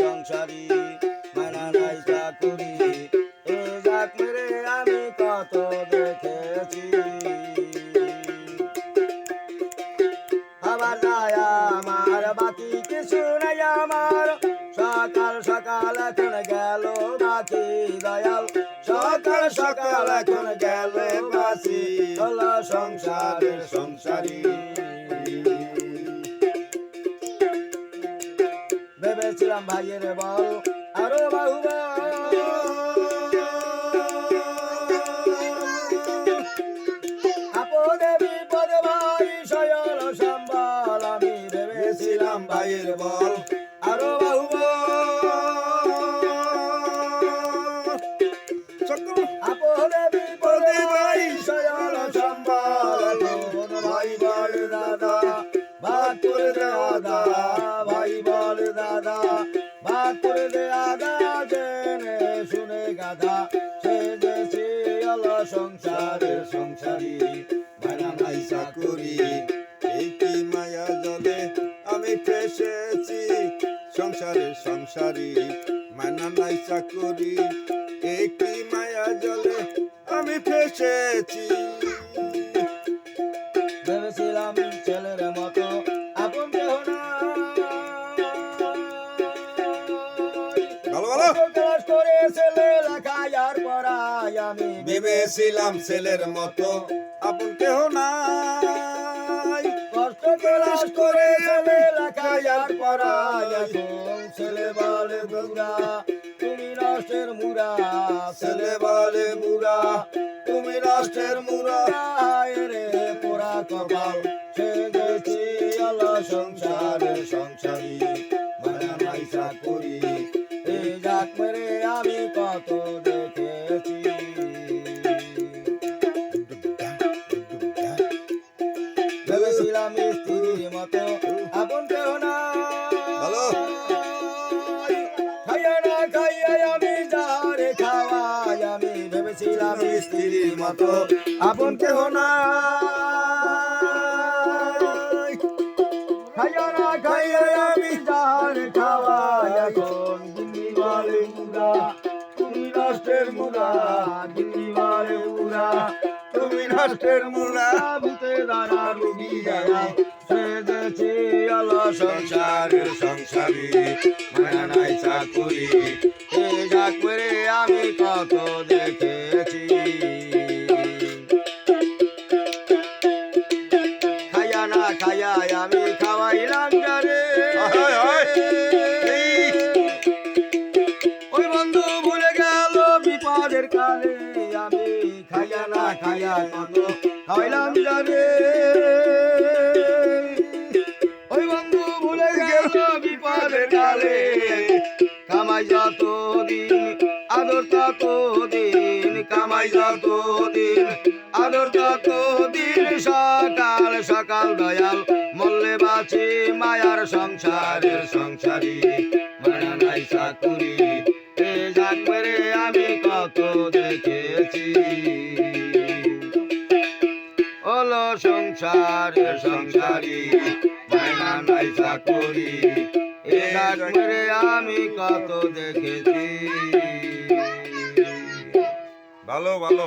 সংসারী, মানা নাই চাকুরি। এ আমি কত দেখেছি। আবার যায় আমার বাকি কিছু নাই আমার। সকাল সকাল এখন গেল বাকি দয়াল। সকাল সকাল এখন গেল বাসি হলো সংসারের সংসারী। ভেবেছিলাম ভাইয়ের বল আরও বাহু ভাই সয়ল সম্বল আমি ভেবেছিলাম ভাইয়ের বল আরও সংসারের সংসারী মানা নাই চাকুরি এই কি মায়া জলে আমি ফেসেছি? সংসারে সংসারী মানা নাই চাকরি এই কি মায়া জলে আমি ফেসেছি? ভালো ভালো ক্লাস করে ছেলে লেখায় আর পড়াই আমি। ভেবেছিলাম ছেলের মতো আপন কেহ নাই। কষ্ট ক্লাস করে ছেলে লেখায় আর পড়াই এখন ছেলে বলে বুড়া তুমি নষ্টের মুরা ছেলে বলে মুরা তুমি রাষ্ট্রের মুরা মতো আপন কেহ না ভালো। খাইয়া না খাইয়া আমি খাওয়াই আমি ভেবেছিলাম স্ত্রীর মতো আপন কেহ না তুমি রাষ্ট্রের মুরা ভিতে দ্বারা যারা। সেজেছি আল্লাহ সংসারের সংসারী। মায়া নাই চাকুরি। খাইয়া কত খাইলাম দিন আদর তত দিন কামাই যত দিন আদর তত দিন সকাল সকাল দয়াল, মল্লে মায়ার সংসারের সংসারী। মায়া নাই চাকুরি। হলো সংসারের সংসারী মায়া নাই চাকরি। এ আমি কত দেখেছি। ভালো ভালো।